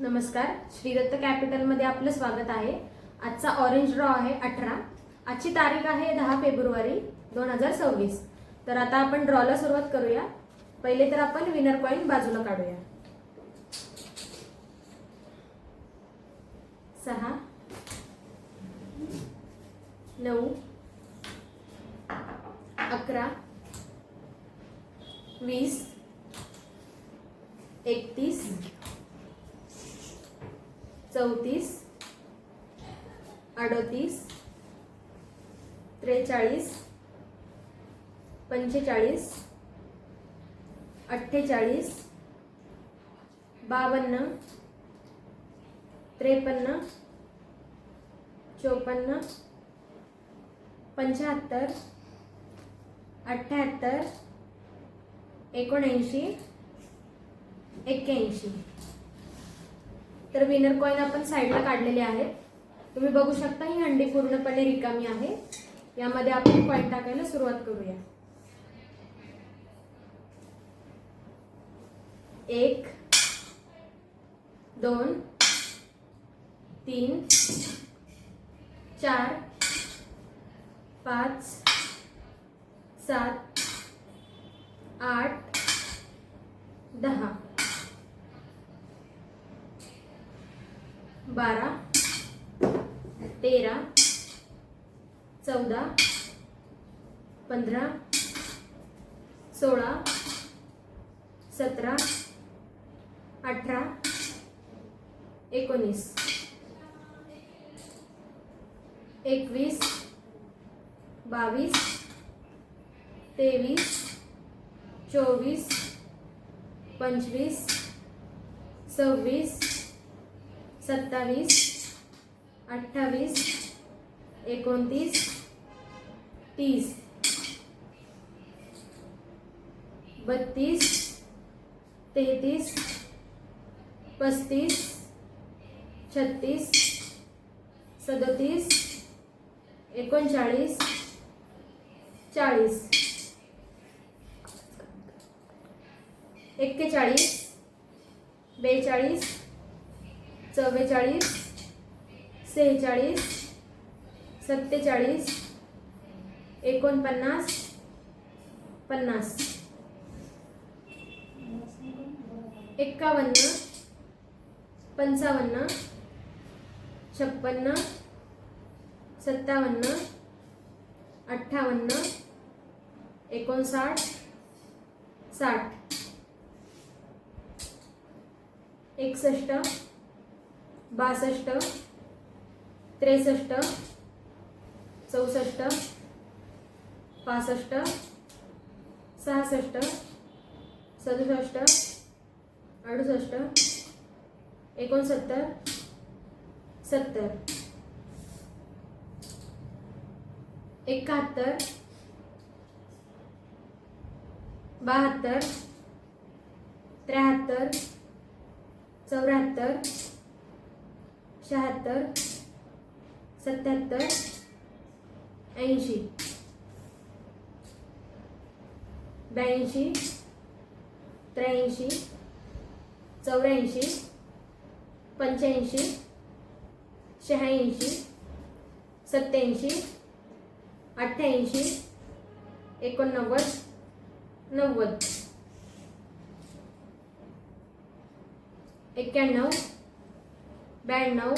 नमस्कार. श्रीदत्त कॅपिटलमध्ये आपलं स्वागत आहे. आजचा ऑरेंज ड्रॉ आहे अठरा. आजची तारीख आहे दहा फेब्रुवारी दोन हजार सव्वीस. तर आता आपण ड्रॉला सुरुवात करूया. पहिले तर आपण विनर कॉईन बाजूला काढूया. सहा. नऊ. अकरा. वीस. एकतीस. चौतीस अडतीस त्रेचाळीस पंचेचाळीस अठ्ठेचाळीस बावन्न त्रेपन्न चोपन्न पंच्याहत्तर अठ्ठ्याहत्तर एकोणऐंशी एक्क्याऐंशी. तर विनर कॉईन आपण साईडला काढलेले आहेत. तुम्ही बघू शकता ही हंडी पूर्णपणे रिकामी आहे. यामध्ये आपण कॉईन टाकायला सुरुवात करूया. एक दोन तीन चार पाच सात आठ दहा. बारा तेरा चौदा पंधरा सोळा सतरा अठरा एकोणीस एकवीस बावीस तेवीस चोवीस पंचवीस सव्वीस सत्तावीस अठ्ठावीस एकोणतीस तीस. बत्तीस तेहतीस पस्तीस छत्तीस सदतीस एकोणचाळीस चाळीस. एक्केचाळीस बेचाळीस चव्वेचाळीस सेहेचाळीस सत्तेचाळीस एकोणपन्नास पन्नास. एक्कावन्न पंचावन्न छप्पन्न सत्तावन्न अठ्ठावन्न एकोणसाठ साठ. एकसष्ट बासष्ट त्रेसष्ट चौसष्ट पासष्ट सहासष्ट सदुसष्ट अडुसष्ट एकोणसत्तर सत्तर. एकाहत्तर बहात्तर त्र्याहत्तर चौऱ्याहत्तर शहात्तर सत्याहत्तर ऐंशी. ब्याऐंशी त्र्याऐंशी चौऱ्याऐंशी पंच्याऐंशी शहाऐंशी सत्याऐंशी अठ्ठ्याऐंशी एकोणनव्वद नव्वद. एक्क्याण्णव ब्याण्णव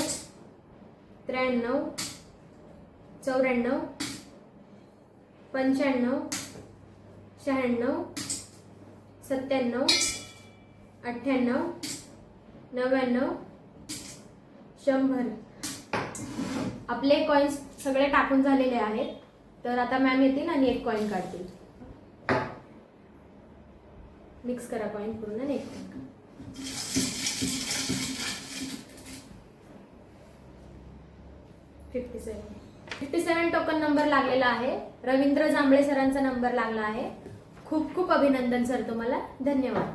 त्र्याण्णव चौऱ्याण्णव पंच्याण्णव शहाण्णव सत्त्याण्णव अठ्ठ्याण्णव नव्याण्णव शंभर. आपले कॉईन्स सगळे टाकून झालेले आहेत. तर आता मॅम येतील आणि एक कॉईन काढतील. मिक्स करा कॉईन पूर्ण आणि एक fifty seven fifty seven token number लागलेला आहे. रवींद्र जांभळे सरांचा नंबर लागला आहे. खूप खूप अभिनंदन सर तुम्हाला. धन्यवाद.